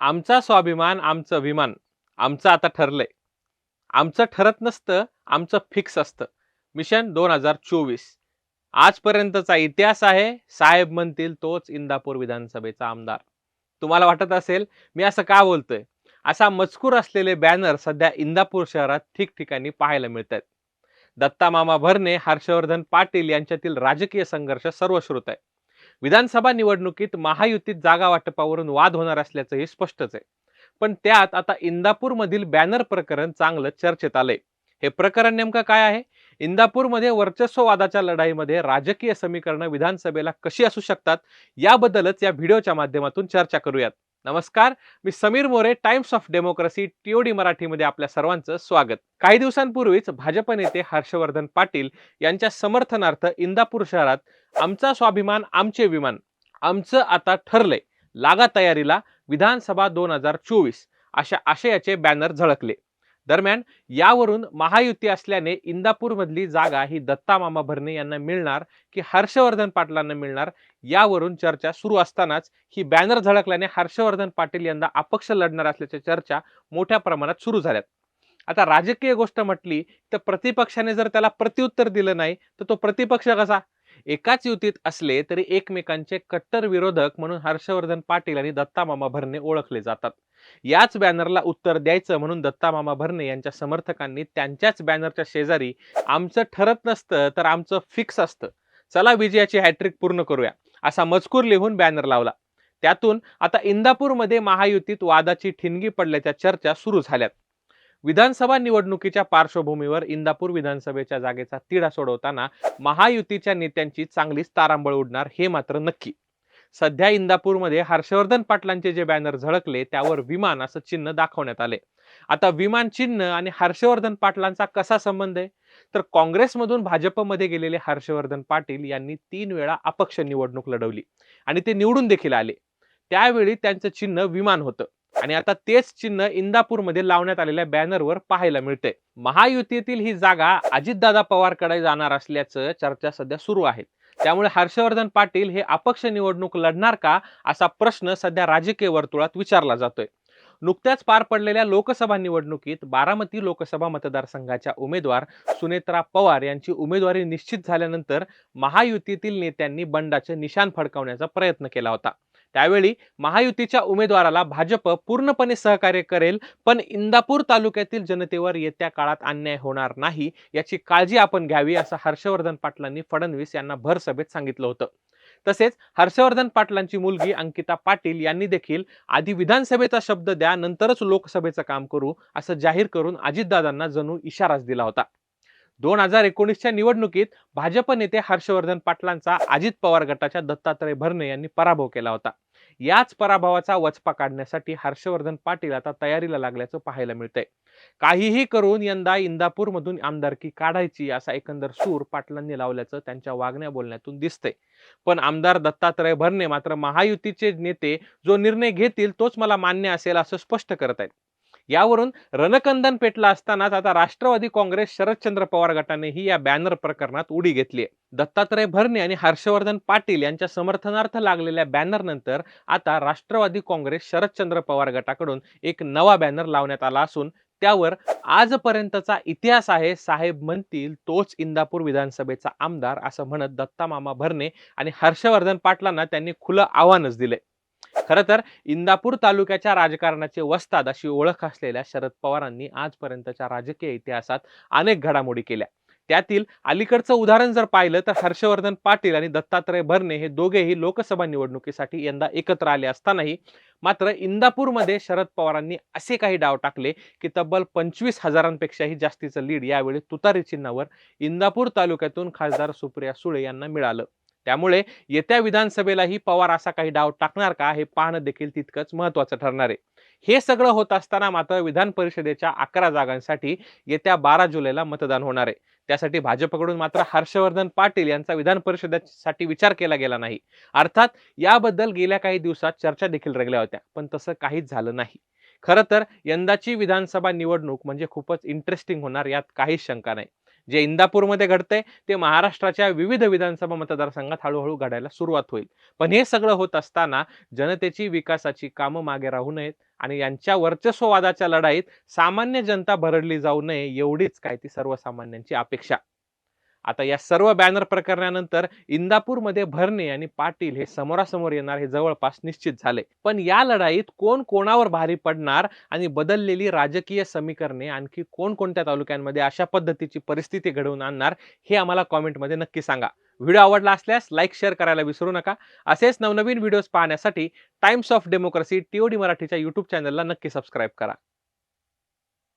आमचा स्वाभिमान आमचं अभिमान आमचं आता ठरलंय. आमचं ठरत नसतं आमचं फिक्स असतं. मिशन दोन हजार चोवीस. आजपर्यंतचा इतिहास आहे साहेब म्हणतील तोच इंदापूर विधानसभेचा आमदार. तुम्हाला वाटत असेल मी असं का बोलतोय? असा मजकूर असलेले बॅनर सध्या इंदापूर शहरात ठिकठिकाणी पाहायला मिळत आहेत दत्ता मामा भरणे हर्षवर्धन पाटील यांच्यातील राजकीय संघर्ष सर्वश्रुत आहे. विधानसभा निवडणुकीत महायुतीत जागा वाटपावरून वाद होणार असल्याचंही स्पष्टच आहे. पण त्यात आता इंदापूर मधील बॅनर प्रकरण चांगलं चर्चेत आलंय. हे प्रकरण नेमकं काय आहे? इंदापूरमध्ये वर्चस्ववादाच्या लढाईमध्ये राजकीय समीकरणं विधानसभेला कशी असू शकतात? याबद्दलच या व्हिडिओच्या माध्यमातून चर्चा करूयात. नमस्कार मी Sameer More Times of Democracy TOD मराठीमध्ये आपल्या सर्वांचं स्वागत. काही दिवसांपूर्वीच भाजप नेते हर्षवर्धन पाटील यांच्या समर्थनार्थ इंदापूर शहरात आमचा स्वाभिमान आमचे विमान आमचं आता ठरलंय. लागा तयारीला विधानसभा दोन हजार चोवीस अशा आशयाचे बॅनर झळकले. दरम्यान यावरून महायुती असल्याने इंदापूर मधली जागा ही दत्ता मामा भरणे यांना मिळणार की हर्षवर्धन पाटलांना मिळणार यावरून चर्चा सुरू असतानाच ही बॅनर झळकल्याने हर्षवर्धन पाटील यंदा अपक्ष लढणार असल्याच्या चर्चा मोठ्या प्रमाणात सुरू झाल्यात. आता राजकीय गोष्ट म्हटली तर प्रतिपक्षाने जर त्याला प्रत्युत्तर दिलं नाही तर तो प्रतिपक्ष कसा? एकाच युतीत असले तरी एकमेकांचे कट्टर विरोधक म्हणून हर्षवर्धन पाटील आणि दत्ता मामा भरणे ओळखले जातात. याच बॅनरला उत्तर द्यायचं म्हणून दत्तामामा भरणे यांच्या समर्थकांनी त्यांच्याच बॅनरच्या शेजारी आमचं ठरत नसतं तर आमचं फिक्स असतं. चला विजयाची हॅट्रिक पूर्ण करूया. असा मजकूर लिहून बॅनर लावला. त्यातून आता इंदापूरमध्ये महायुतीत वादाची ठिणगी पडल्याच्या चर्चा सुरू झाल्यात. विधानसभा निवडणुकीच्या पार्श्वभूमीवर इंदापूर विधानसभेच्या जागेचा तिढा सोडवताना महायुतीच्या नेत्यांची चांगलीच तारांबळ उडणार हे मात्र नक्की. सध्या इंदापूरमध्ये हर्षवर्धन पाटलांचे जे बॅनर झळकले त्यावर विमान असं चिन्ह दाखवण्यात आले. आता विमान चिन्ह आणि हर्षवर्धन पाटलांचा कसा संबंध आहे? तर काँग्रेसमधून भाजपमध्ये गेलेले हर्षवर्धन पाटील यांनी तीन वेळा अपक्ष निवडणूक लढवली आणि ते निवडून देखील आले. त्यावेळी त्यांचं चिन्ह विमान होतं. आणि आता तेच चिन्ह इंदापूरमध्ये लावण्यात आलेल्या बॅनरवर पाहायला मिळते महायुतीतील ही जागा अजितदादा पवारकडे जाणार असल्याचं चर्चा सध्या सुरू आहे. त्यामुळे हर्षवर्धन पाटील हे अपक्ष निवडणूक लढणार का असा प्रश्न सध्या राजकीय वर्तुळात विचारला जातोय. नुकत्याच पार पडलेल्या लोकसभा निवडणुकीत बारामती लोकसभा मतदारसंघाच्या उमेदवार सुनेत्रा पवार यांची उमेदवारी निश्चित झाल्यानंतर महायुतीतील नेत्यांनी बंडाचे निशाण फडकावण्याचा प्रयत्न केला होता. त्यावेळी महायुतीच्या उमेदवाराला भाजप पूर्णपणे सहकार्य करेल पण इंदापूर तालुक्यातील जनतेवर येत्या काळात अन्याय होणार नाही याची काळजी आपण घ्यावी असं हर्षवर्धन पाटलांनी फडणवीस यांना भर सभेत सांगितलं होतं. तसेच हर्षवर्धन पाटलांची मुलगी अंकिता पाटील यांनी देखील आधी विधानसभेचा शब्द द्या नंतरच लोकसभेचं काम करू असं जाहीर करून अजितदादांना जणू इशाराच दिला होता. दोन हजार एकोणीसच्या निवडणुकीत भाजप नेते हर्षवर्धन पाटलांचा अजित पवार गटाच्या दत्तात्रय भरणे यांनी पराभव केला होता. याच पराभवाचा वचपा काढण्यासाठी हर्षवर्धन पाटील आता तयारीला लागल्याचं पाहायला मिळतंय. काहीही करून यंदा इंदापूरमधून आमदारकी काढायची असा एकंदर सूर पाटलांनी लावल्याचं त्यांच्या वागण्या बोलण्यातून दिसतंय. पण आमदार दत्तात्रय भरणे मात्र महायुतीचे नेते जो निर्णय घेतील तोच मला मान्य असेल असं स्पष्ट करत आहेत यावरून रणकंदन पेटला असतानाच आता राष्ट्रवादी काँग्रेस शरदचंद्र पवार गटानेही या बॅनर प्रकरणात उडी घेतली आहे. दत्तात्रय भरणे आणि हर्षवर्धन पाटील यांच्या समर्थनार्थ लागलेल्या बॅनर नंतर आता राष्ट्रवादी काँग्रेस शरदचंद्र पवार गटाकडून एक नवा बॅनर लावण्यात आला असून त्यावर आजपर्यंतचा इतिहास आहे साहेब म्हणतील तोच इंदापूर विधानसभेचा आमदार असं म्हणत दत्ता मामा भरणे आणि हर्षवर्धन पाटलांना त्यांनी खुलं आव्हानच दिले खरं तर इंदापूर तालुक्याच्या राजकारणाचे वस्ताद अशी ओळख असलेल्या शरद पवारांनी आजपर्यंतच्या राजकीय इतिहासात अनेक घडामोडी केल्या. त्यातील अलीकडचं उदाहरण जर पाहिलं तर हर्षवर्धन पाटील आणि दत्तात्रय भरणे हे दोघेही लोकसभा निवडणुकीसाठी यंदा एकत्र आले असतानाही मात्र इंदापूरमध्ये शरद पवारांनी असे काही डाव टाकले की तब्बल पंचवीस हजारांपेक्षाही जास्तीचं लीड यावेळी तुतारी चिन्हावर इंदापूर तालुक्यातून खासदार सुप्रिया सुळे यांना मिळालं. त्यामुळे येत्या विधानसभेलाही पवार असा काही डाव टाकणार का हे पाहणं देखील तितकंच महत्वाचं ठरणार आहे. हे सगळं होत असताना मात्र विधान परिषदेच्या अकरा जागांसाठी येत्या बारा जुलैला मतदान होणार आहे. त्यासाठी भाजपकडून मात्र हर्षवर्धन पाटील यांचा विधान परिषदेसाठी विचार केला गेला नाही. अर्थात याबद्दल गेल्या काही दिवसात चर्चा देखील रंगल्या होत्या पण तसं काहीच झालं नाही. खरं तर यंदाची विधानसभा निवडणूक म्हणजे खूपच इंटरेस्टिंग होणार यात काहीच शंका नाही. जे इंदापूरमध्ये घडतंय ते महाराष्ट्राच्या विविध विधानसभा मतदारसंघात हळूहळू घडायला सुरुवात होईल. पण हे सगळं होत असताना जनतेची विकासाची कामं मागे राहू नयेत आणि यांच्या वर्चस्ववादाच्या लढाईत सामान्य जनता भरडली जाऊ नये एवढीच काय ती सर्वसामान्यांची अपेक्षा. आता या सर्व बॅनर प्रकरणानंतर इंदापूरमध्ये भरणे आणि पाटील हे समोरासमोर येणार हे जवळपास निश्चित झाले. पण या लढाईत कोण कोणावर भारी पडणार आणि बदललेली राजकीय समीकरणे आणखी कोणकोणत्या तालुक्यांमध्ये अशा पद्धतीची परिस्थिती घडवून आणणार हे आम्हाला कॉमेंटमध्ये नक्की सांगा. व्हिडिओ आवडला असल्यास लाईक शेअर करायला विसरू नका. असेच नवनवीन व्हिडिओज पाहण्यासाठी टाइम्स ऑफ डेमोक्रेसी टीओडी मराठीच्या युट्यूब चॅनलला नक्की सबस्क्राईब करा.